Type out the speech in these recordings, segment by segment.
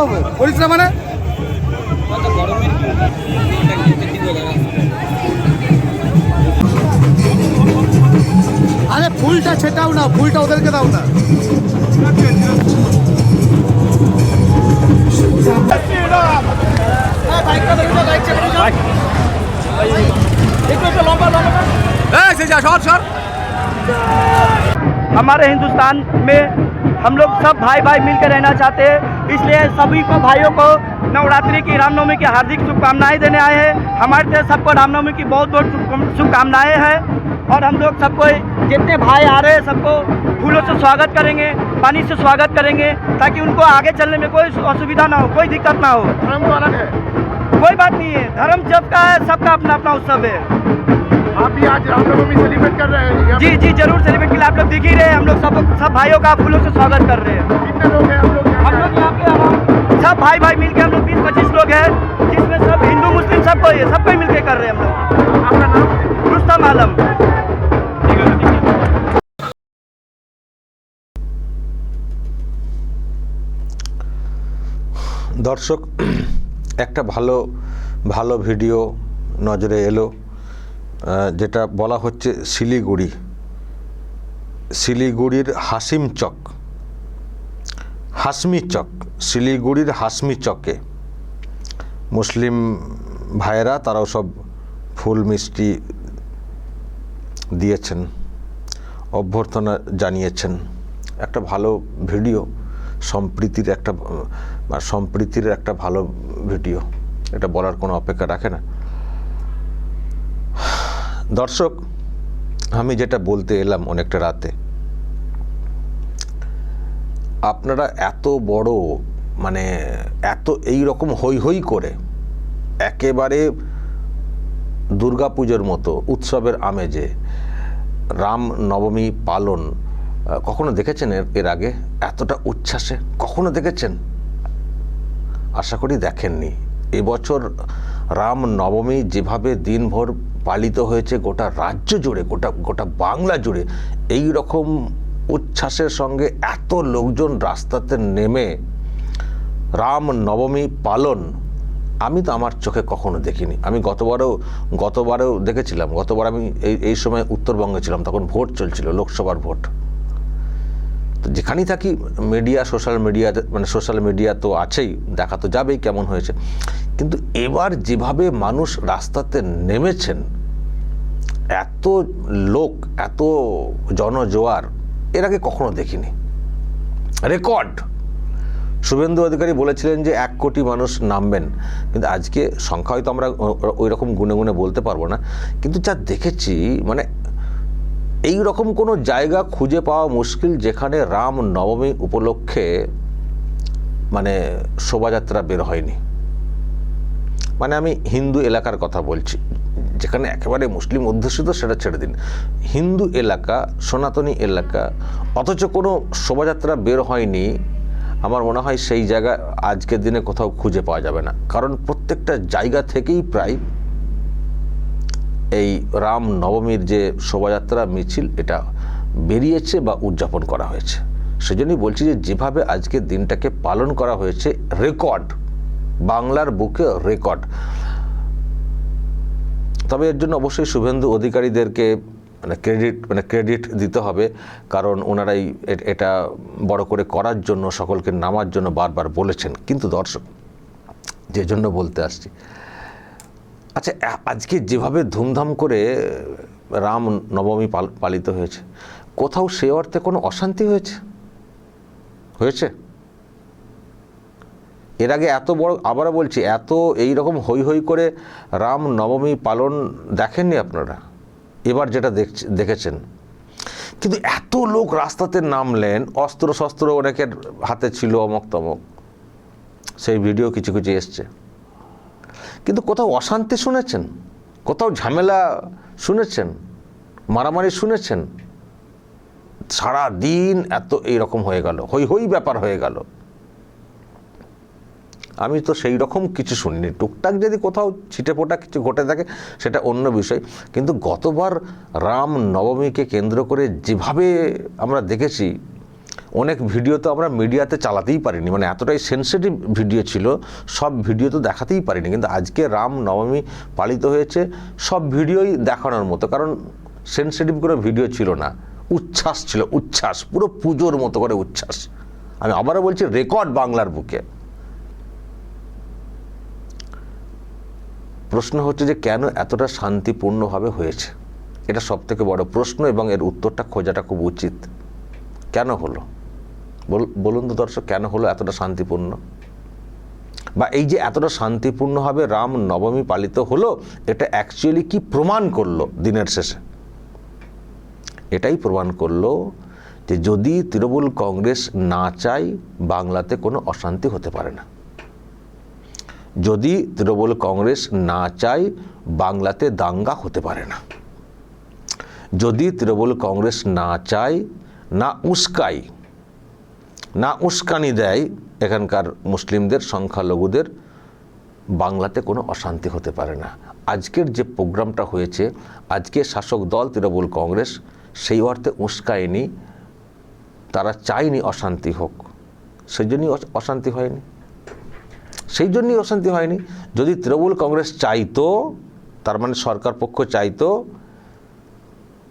হবে করিস না মানে আরে ফুলটা ছেটাও না ফুলটা ওদেরকে দাও না हमारे हिंदुस्तान में हम लोग सब भाई भाई मिलकर रहना चाहते हैं इसलिए सभी को भाइयों को नवरात्रि की रामनवमी की हार्दिक शुभकामनाएँ देने आए हैं। हमारे तरफ़ सबको रामनवमी की बहुत बहुत शुभकामनाएँ हैं और हम लोग सबको जितने भाई आ रहे हैं सबको फूलों से स्वागत करेंगे पानी से स्वागत करेंगे ताकि उनको आगे चलने में कोई असुविधा ना हो कोई दिक्कत ना हो। धर्म तो अलग है। कोई बात नहीं है धर्म सबका है सबका अपना अपना उत्सव है। आप भी आज रामनवमी सेलिब्रेट कर रहे हैं जी जी ज़रूर सेलिब्रेट के लिए आप लोग दिख ही रहे हैं हम लोग सब सब भाइयों का फूलों से स्वागत कर रहे हैं। कितने लोग हैं हम लोग? सब भाई भाई मिलके हम लोग बीस पच्चीस लोग हैं जिसमें सब हिंदू मुस्लिम सबको ये सबको ही मिलके कर रहे हैं हम लोग आपका नाम रुस्तम आलम দর্শক একটা ভালো ভালো ভিডিও নজরে এলো আহ, যেটা বলা হচ্ছে শিলিগুড়ি শিলিগুড়ির হাসিম চক হাসমি চক, শিলিগুড়ির হাসমি চকে। মুসলিম ভাইয়েরা তারাও সব ফুল মিষ্টি দিয়েছেন, অভ্যর্থনা জানিয়েছেন। একটা ভালো ভিডিও, সম্প্রীতির একটা সম্প্রীতির একটা ভালো ভিডিও। এটা বলার কোনো অপেক্ষা রাখে না। দর্শক, আমি যেটা বলতে এলাম অনেকটা রাতে আপনারা এত বড় মানে এত এই রকম হই হই করে একেবারে দুর্গাপুজোর মতো, উৎসবের আমেজে রাম নবমী পালন কখনো দেখেছেন এর আগে? এতটা উচ্ছ্বাসে কখনো দেখেছেন? আশা করি দেখেননি। এবছর রাম নবমী যেভাবে দিনভর পালিত হয়েছে গোটা রাজ্য জুড়ে, গোটা গোটা বাংলা জুড়ে, এই রকম উচ্ছ্বাসের সঙ্গে এত লোকজন রাস্তাতে নেমে, রাম নবমী পালন, আমি তো আমার চোখে কখনো দেখিনি। আমি গতবারও, গতবারেও দেখেছিলাম, গতবার আমি এই এই সময় উত্তরবঙ্গে ছিলাম, তখন ভোট চলছিল, লোকসভার ভোট। তো যেখানেই থাকি মিডিয়া সোশ্যাল মিডিয়া মানে সোশ্যাল মিডিয়া তো আছেই, দেখা তো যাবেই কেমন হয়েছে। কিন্তু এবার যেভাবে মানুষ রাস্তাতে নেমেছেন, এত লোক, এত জনজোয়ার এর আগে কখনো দেখিনি। রেকর্ড শুভেন্দু অধিকারী বলেছিলেন যে এক কোটি মানুষ নামবেন, কিন্তু আজকে সংখ্যা হয়তো আমরা ওই রকম গুনে গুনে বলতে পারব না। কিন্তু যা দেখেছি মানে এই রকম কোনো জায়গা খুঁজে পাওয়া মুশকিল যেখানে রাম নবমী উপলক্ষে মানে শোভাযাত্রা বের হয়নি। মানে আমি হিন্দু এলাকার কথা বলছি, যেখানে একেবারে মুসলিম অধ্যুষিত সেটা ছেড়ে দিন। হিন্দু এলাকা, সনাতনী এলাকা, অথচ কোনো শোভাযাত্রা বের হয়নি, আমার মনে হয় সেই জায়গা আজকের দিনে কোথাও খুঁজে পাওয়া যাবে না। কারণ প্রত্যেকটা জায়গা থেকেই প্রায় এই রাম নবমীর যে শোভাযাত্রা মিছিল, এটা বেরিয়েছে বা উদযাপন করা হয়েছে। সেজন্যই বলছি যে, যেভাবে আজকের দিনটাকে পালন করা হয়েছে, রেকর্ড বাংলার বুকে রেকর্ড। তবে এর জন্য অবশ্যই শুভেন্দু অধিকারীদেরকে মানে ক্রেডিট মানে ক্রেডিট দিতে হবে, কারণ ওনারাই এটা বড় করে করার জন্য, সকলকে নামার জন্য বারবার বলেছেন। কিন্তু দর্শক, যে জন্য বলতে আসছি। আচ্ছা আজকে যেভাবে ধুমধাম করে রাম নবমী পাল- পালিত হয়েছে, কোথাও সে অর্থে কোনো অশান্তি হয়েছে? হয়েছে? এর আগে এত বড়, আবারও বলছি, এত এই রকম হই হই করে রাম নবমী পালন দেখেননি আপনারা? এবার যেটা দেখছ- দেখেছেন। কিন্তু এত লোক রাস্তাতে নামলেন অস্ত্র শস্ত্র অনেকের হাতে ছিল অমক তমক। সেই ভিডিও কিছু কিছু এসছে। কিন্তু কোথাও অশান্তি শুনেছেন? কোথাও ঝামেলা শুনেছেন? মারামারি শুনেছেন? সারা দিন এত এইরকম হয়ে গেল হই হই ব্যাপার হয়ে গেল। আমি তো সেই রকম কিছু শুনিনি। টুকটাক যদি কোথাও ছিটেফোঁটা কিছু ঘটে থাকে, সেটা অন্য বিষয়। কিন্তু গতবার রাম নবমীকে কেন্দ্র করে যেভাবে আমরা দেখেছি, অনেক ভিডিও তো আমরা মিডিয়াতে চালাতেই পারিনি। মানে এতটাই সেন্সিটিভ ভিডিও ছিল, সব ভিডিও তো দেখাতেই পারিনি। কিন্তু আজকে রাম নবমী পালিত হয়েছে, সব ভিডিওই দেখানোর মতো। কারণ সেন্সিটিভ কোনো ভিডিও ছিল না। উচ্ছ্বাস ছিল, উচ্ছ্বাস, পুরো পুজোর মতো করে উচ্ছ্বাস। আমি আবারও বলছি রেকর্ড বাংলার বুকে। প্রশ্ন হচ্ছে যে কেন এতটা শান্তিপূর্ণভাবে হয়েছে? এটা সব থেকে বড় প্রশ্ন এবং এর উত্তরটা খোঁজাটা খুব উচিত। কেন হলো? বল- বলুন তো দর্শক, কেন হলো এতটা শান্তিপূর্ণ? বা এই যে এতটা শান্তিপূর্ণভাবে রাম নবমী পালিত হলো, এটা অ্যাকচুয়ালি কি প্রমাণ করল দিনের শেষে? এটাই প্রমাণ করল যে যদি তৃণমূল কংগ্রেস না চায়, বাংলাতে কোনো অশান্তি হতে পারে না। যদি তৃণমূল কংগ্রেস না চায়, বাংলাতে দাঙ্গা হতে পারে না। যদি তৃণমূল কংগ্রেস না চায়, না উস্কাই না উস্কানি দেয়, এখানকার মুসলিমদের, সংখ্যালঘুদের, বাংলাতে কোনো অশান্তি হতে পারে না। আজকের যে প্রোগ্রামটা হয়েছে, আজকে শাসক দল তৃণমূল কংগ্রেস সেই অর্থে উস্কায়নি, তারা চায়নি অশান্তি হোক সেই জন্যই অশান্তি হয়নি। সেই জন্যই অশান্তি হয়নি। যদি তৃণমূল কংগ্রেস চাইতো, তার মানে সরকার পক্ষ চাইতো,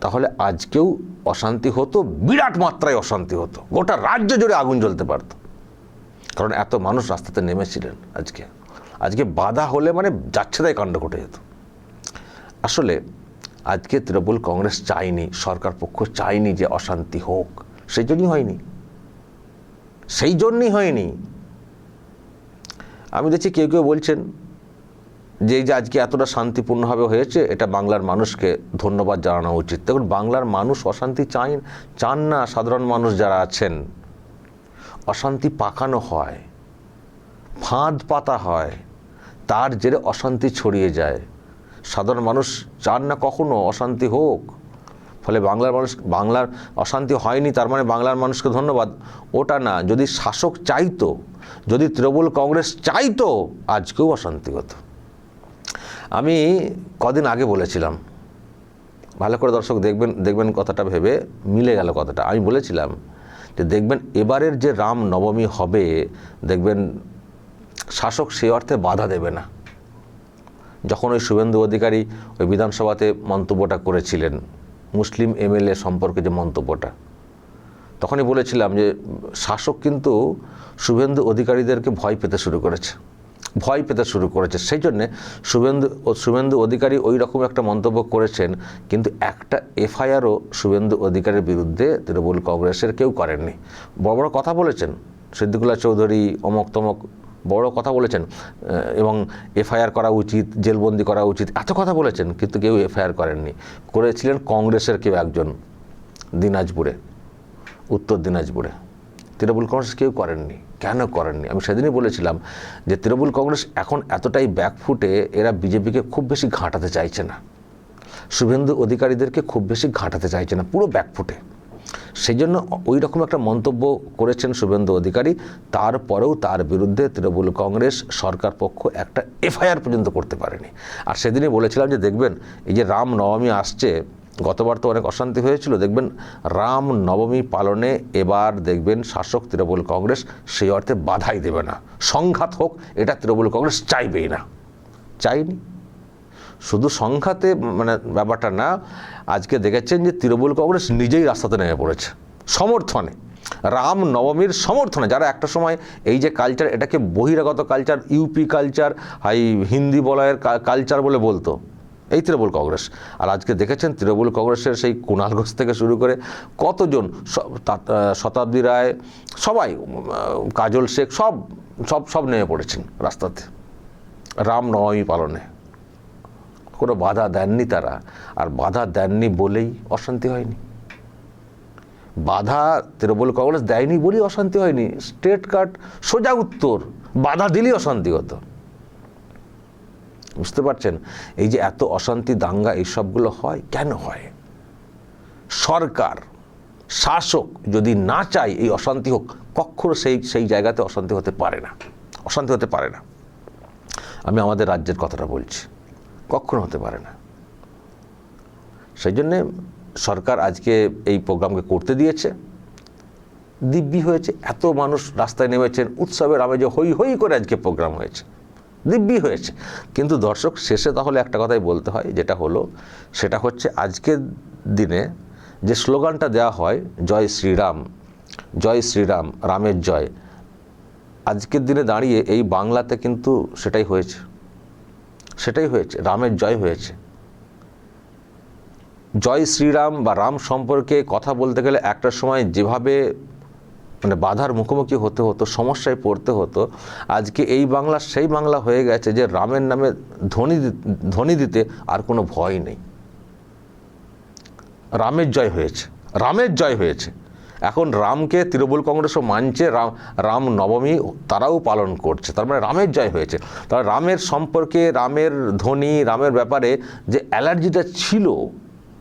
তাহলে আজকেও অশান্তি হতো, বিরাট মাত্রায় অশান্তি হতো। গোটা রাজ্য জুড়ে আগুন জ্বলতে পারত। কারণ এত মানুষ রাস্তাতে নেমেছিলেন আজকে। আজকে বাধা হলে মানে যাচ্ছে তাই কাণ্ড ঘটে যেত। আসলে আজকে তৃণমূল কংগ্রেস চায়নি, সরকার পক্ষ চায়নি যে অশান্তি হোক, সেই জন্যই হয়নি। সেই জন্যই হয়নি। আমি দেখছি কেউ কেউ বলছেন যে যে আজকে এতটা শান্তিপূর্ণভাবে হয়েছে, এটা বাংলার মানুষকে ধন্যবাদ জানানো উচিত। দেখুন, বাংলার মানুষ অশান্তি চাই চান না সাধারণ মানুষ যারা আছেন। অশান্তি পাকানো হয়, ফাঁদ পাতা হয়, তার জেরে অশান্তি ছড়িয়ে যায়। সাধারণ মানুষ চান না কখনো অশান্তি হোক। ফলে বাংলার মানুষ, বাংলার অশান্তি হয়নি, তার মানে বাংলার মানুষকে ধন্যবাদ। ওটা না, যদি শাসক চাইতো, যদি তৃণমূল কংগ্রেস চাইতো, আজকেও অশান্তি হতো। আমি কদিন আগে বলেছিলাম, ভালো করে দর্শক দেখবেন দেখবেন কথাটা ভেবে মিলে গেল কথাটা। আমি বলেছিলাম যে দেখবেন এবারের যে রাম নবমী হবে, দেখবেন শাসক সে অর্থে বাধা দেবে না। যখন ওই শুভেন্দু অধিকারী ওই বিধানসভাতে মন্তব্যটা করেছিলেন মুসলিম এমএলএ সম্পর্কে যে মন্তব্যটা। তখনই বলেছিলাম যে, শাসক কিন্তু শুভেন্দু অধিকারীদেরকে ভয় পেতে শুরু করেছে। ভয় পেতে শুরু করেছে। সেই জন্যে শুভেন্দু শুভেন্দু অধিকারী ওই রকম একটা মন্তব্য করেছেন, কিন্তু একটা এফআইআরও শুভেন্দু অধিকারীর বিরুদ্ধে তৃণমূল কংগ্রেসের কেউ করেননি। বড় বড় কথা বলেছেন। সিদ্দিকুল্লাহ চৌধুরী, অমক তমক বড় কথা বলেছেন এবং এফআইআর করা উচিত, জেলবন্দি করা উচিত, এত কথা বলেছেন, কিন্তু কেউ এফআইআর করেননি। করেছিলেন কংগ্রেসের কেউ একজন, দিনাজপুরে, উত্তর দিনাজপুরে। তৃণমূল কংগ্রেস কেউ করেননি, কেন করেননি? আমি সেদিনই বলেছিলাম যে তৃণমূল কংগ্রেস এখন এতটাই ব্যাকফুটে এরা বিজেপিকে খুব বেশি ঘাঁটাতে চাইছে না। শুভেন্দু অধিকারীদেরকে খুব বেশি ঘাঁটাতে চাইছে না, পুরো ব্যাকফুটে সেই জন্য ওই রকম একটা মন্তব্য করেছেন শুভেন্দু অধিকারী। তারপরেও তার বিরুদ্ধে তৃণমূল কংগ্রেস সরকার পক্ষ একটা এফআইআর পর্যন্ত করতে পারেনি। আর সেদিনই বলেছিলাম যে, দেখবেন, এই যে রাম নবমী আসছে, গতবার তো অনেক অশান্তি হয়েছিল। দেখবেন, রাম নবমী পালনে এবার দেখবেন শাসক তৃণমূল কংগ্রেস সেই অর্থে বাধাই দেবে না। সংঘাত হোক, এটা তৃণমূল কংগ্রেস চাইবেই না। চাইনি। শুধু সংখ্যাতে মানে ব্যাপারটা না, আজকে দেখেছেন যে তৃণমূল কংগ্রেস নিজেই রাস্তাতে নেমে পড়েছে। সমর্থনে। রাম নবমীর সমর্থনে। যারা একটা সময় এই যে কালচার এটাকে বহিরাগত কালচার ইউপি কালচার হাই হিন্দি বলয়ের কালচার বলে বলতো, এই তৃণমূল কংগ্রেস। আর আজকে দেখেছেন তৃণমূল কংগ্রেসের সেই কুণাল ঘোষ থেকে শুরু করে কতজন শতাব্দী রায়, সবাই কাজল শেখ, সব সব সব নেমে পড়েছেন রাস্তাতে। রাম নবমী পালনে। কোনো বাধা দেননি তারা, আর বাধা দেননি বলেই অশান্তি হয়নি। বাধা তৃণমূল কংগ্রেস দেয়নি বলেই অশান্তি হয়নি। স্টেট কাট সোজা উত্তর, বাধা দিলেই অশান্তি হতো। বুঝতে পারছেন? এই যে এত অশান্তি, দাঙ্গা, এইসবগুলো হয়, কেন হয়? সরকার, শাসক যদি না চায় এই অশান্তি হোক, কখনো সেই সেই জায়গাতে অশান্তি হতে পারে না। অশান্তি হতে পারে না। আমি আমাদের রাজ্যের কথাটা বলছি। কখনো হতে পারে না। সেই জন্যে সরকার আজকে এই প্রোগ্রামকে করতে দিয়েছে। দিব্যি হয়েছে, এত মানুষ রাস্তায় নেমেছেন, উৎসবের আমেজে হই হই করে আজকে প্রোগ্রাম হয়েছে। দিব্যি হয়েছে। কিন্তু দর্শক, শেষে তাহলে একটা কথাই বলতে হয়, যেটা হলো, সেটা হচ্ছে আজকের দিনে যে স্লোগানটা দেওয়া হয়, জয় শ্রীরাম জয় শ্রীরাম, রামের জয়, আজকের দিনে দাঁড়িয়ে এই বাংলাতে কিন্তু সেটাই হয়েছে। সেটাই হয়েছে, রামের জয় হয়েছে। জয় শ্রীরাম বা রাম সম্পর্কে কথা বলতে গেলে একটা সময় যেভাবে মানে বাধার মুখোমুখি হতে হতো, সমস্যায় পড়তে হতো, আজকে এই বাংলা সেই বাংলা হয়ে গেছে যে রামের নামে ধ্বনি ধ্বনি দিতে আর কোনো ভয় নেই। রামের জয় হয়েছে, রামের জয় হয়েছে। এখন রামকে তৃণমূল কংগ্রেসও মানছে, রাম রাম নবমী তারাও পালন করছে। তার মানে রামের জয় হয়েছে। তার রামের সম্পর্কে, রামের ধ্বনি, রামের ব্যাপারে যে অ্যালার্জিটা ছিল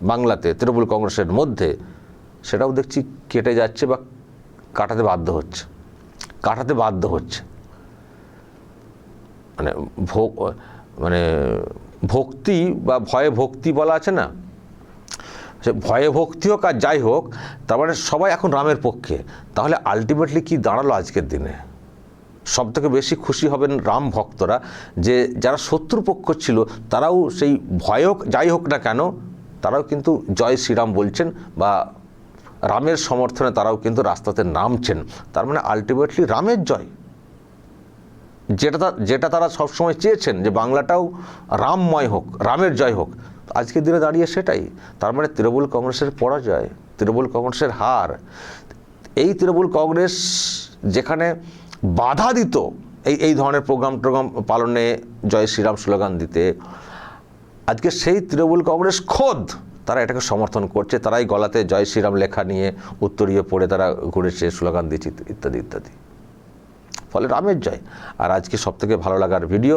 বাংলাতে তৃণমূল কংগ্রেসের মধ্যে, সেটাও দেখছি কেটে যাচ্ছে বা কাটাতে বাধ্য হচ্ছে। কাটাতে বাধ্য হচ্ছে। মানে ভোগ মানে ভক্তি বা ভয়ে ভক্তি বলা আছে না? সে ভয়ে ভক্তি হোক আর যাই হোক, তার মানে সবাই এখন রামের পক্ষে। তাহলে আলটিমেটলি কি দাঁড়াল আজকের দিনে? সব থেকে বেশি খুশি হবেন রাম ভক্তরা যে যারা শত্রুপক্ষ ছিল, তারাও সেই ভয় হোক, যাই হোক না কেন, তারাও কিন্তু জয় শ্রীরাম বলছেন বা রামের সমর্থনে তারাও কিন্তু রাস্তাতে নামছেন। তার মানে আলটিমেটলি রামের জয়। যেটা যেটা তারা সবসময় চেয়েছেন যে বাংলাটাও রামময় হোক, রামের জয় হোক। আজকের দিনে দাঁড়িয়ে সেটাই। তার মানে তৃণমূল কংগ্রেসের পরাজয়, তৃণমূল কংগ্রেসের হার, এই তৃণমূল কংগ্রেস যেখানে বাধা দিত এই এই ধরনের প্রোগ্রাম টোগ্রাম পালনে জয় শ্রীরাম স্লোগান দিতে, আজকে সেই তৃণমূল কংগ্রেস খোদ তারা এটাকে সমর্থন করছে, তারাই গলাতে জয় শ্রীরাম লেখা নিয়ে উত্তরীয় পড়ে তারা ঘুরেছে, স্লোগান দিচ্ছে ইত্যাদি ইত্যাদি। ফলে রামের জয়। আর আজকে সব থেকে ভালো লাগার ভিডিও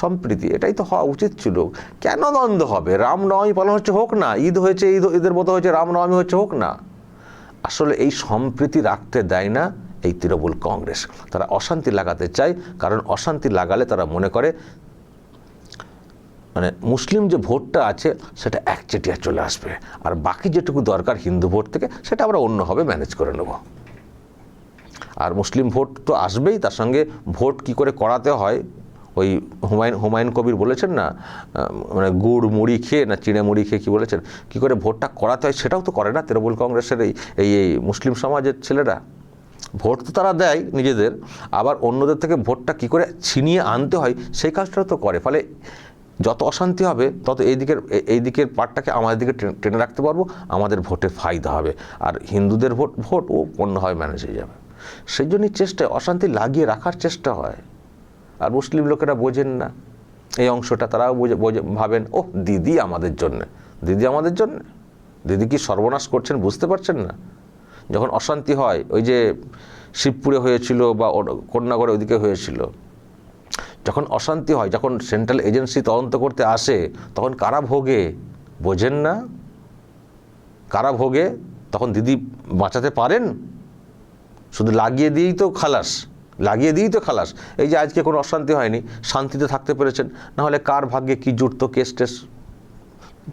সম্প্রীতি, এটাই তো হওয়া উচিত ছিল। কেন দ্বন্দ্ব হবে? রামনবমী পালন হচ্ছে হোক না, ঈদ হয়েছে, ঈদ, ঈদের মতো হয়েছে রামনবমী হচ্ছে হোক না। আসলে এই সম্প্রীতি রাখতে দেয় না এই তৃণমূল কংগ্রেস। তারা অশান্তি লাগাতে চায়, কারণ অশান্তি লাগালে তারা মনে করে মানে মুসলিম যে ভোটটা আছে, সেটা একচেটিয়া চলে আসবে। আর বাকি যেটুকু দরকার হিন্দু ভোট থেকে, সেটা আমরা অন্যভাবে ম্যানেজ করে নেব। আর মুসলিম ভোট তো আসবেই, তার সঙ্গে ভোট কি করে করাতে হয়? ওই হুমায়ুন হুমায়ুন কবির বলেছেন না মানে গুড় মুড়ি খেয়ে না চিড়ে মুড়ি খেয়ে কী বলেছেন? কী করে ভোটটা করাতে হয় সেটাও তো করে না তৃণমূল কংগ্রেসের এই এই মুসলিম সমাজের ছেলেরা। ভোট তো তারা দেয় নিজেদের, আবার অন্যদের থেকে ভোটটা কী করে ছিনিয়ে আনতে হয় সেই কাজটাও তো করে। ফলে যত অশান্তি হবে, তত এই দিকের এই দিকের পার্টটাকে আমাদের দিকে টেনে- টেনে রাখতে পারব, আমাদের ভোটে ফায়দা হবে। আর হিন্দুদের ভোট ভোট ও অন্যভাবে ম্যানেজ হয়ে যাবে। সেই জন্যই চেষ্টায় অশান্তি লাগিয়ে রাখার চেষ্টা হয়। আর মুসলিম লোকেরা বোঝেন না। এই অংশটা তারাও বোঝে ভাবেন ও দিদি আমাদের জন্য। দিদি আমাদের জন্য? দিদি কি সর্বনাশ করছেন বুঝতে পারছেন না? যখন অশান্তি হয়, ওই যে শিবপুরে হয়েছিল বা কন্যাগড়ে ওইদিকে হয়েছিল, যখন অশান্তি হয়, যখন সেন্ট্রাল এজেন্সি তদন্ত করতে আসে, তখন কারা ভোগে? বোঝেন না? কারা ভোগে? তখন দিদি বাঁচাতে পারেন? শুধু লাগিয়ে দিয়েই তো খালাস, লাগিয়ে দিয়েই তো খালাস। এই যে আজকে কোনো অশান্তি হয়নি, শান্তিতে থাকতে পেরেছেন নাহলে কার ভাগ্যে কী জুটতো কেস টেস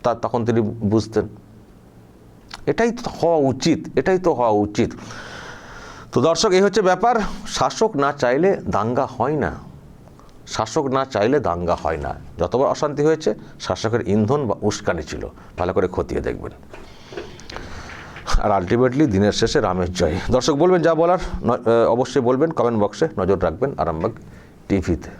তা তখন তিনি বুঝতেন। এটাই তো হওয়া উচিত, এটাই তো হওয়া উচিত। তো দর্শক, এই হচ্ছে ব্যাপার, শাসক না চাইলে দাঙ্গা হয় না। শাসক না চাইলে দাঙ্গা হয় না। যতবার অশান্তি হয়েছে, শাসকের ইন্ধন বা উস্কানি ছিল, ভালো করে খতিয়ে দেখবেন। আর আলটিমেটলি দিনের শেষে রামের জয়। দর্শক বলবেন যা বলার অবশ্যই বলবেন কমেন্ট বক্সে নজর রাখবেন আরামবাগ টিভিতে।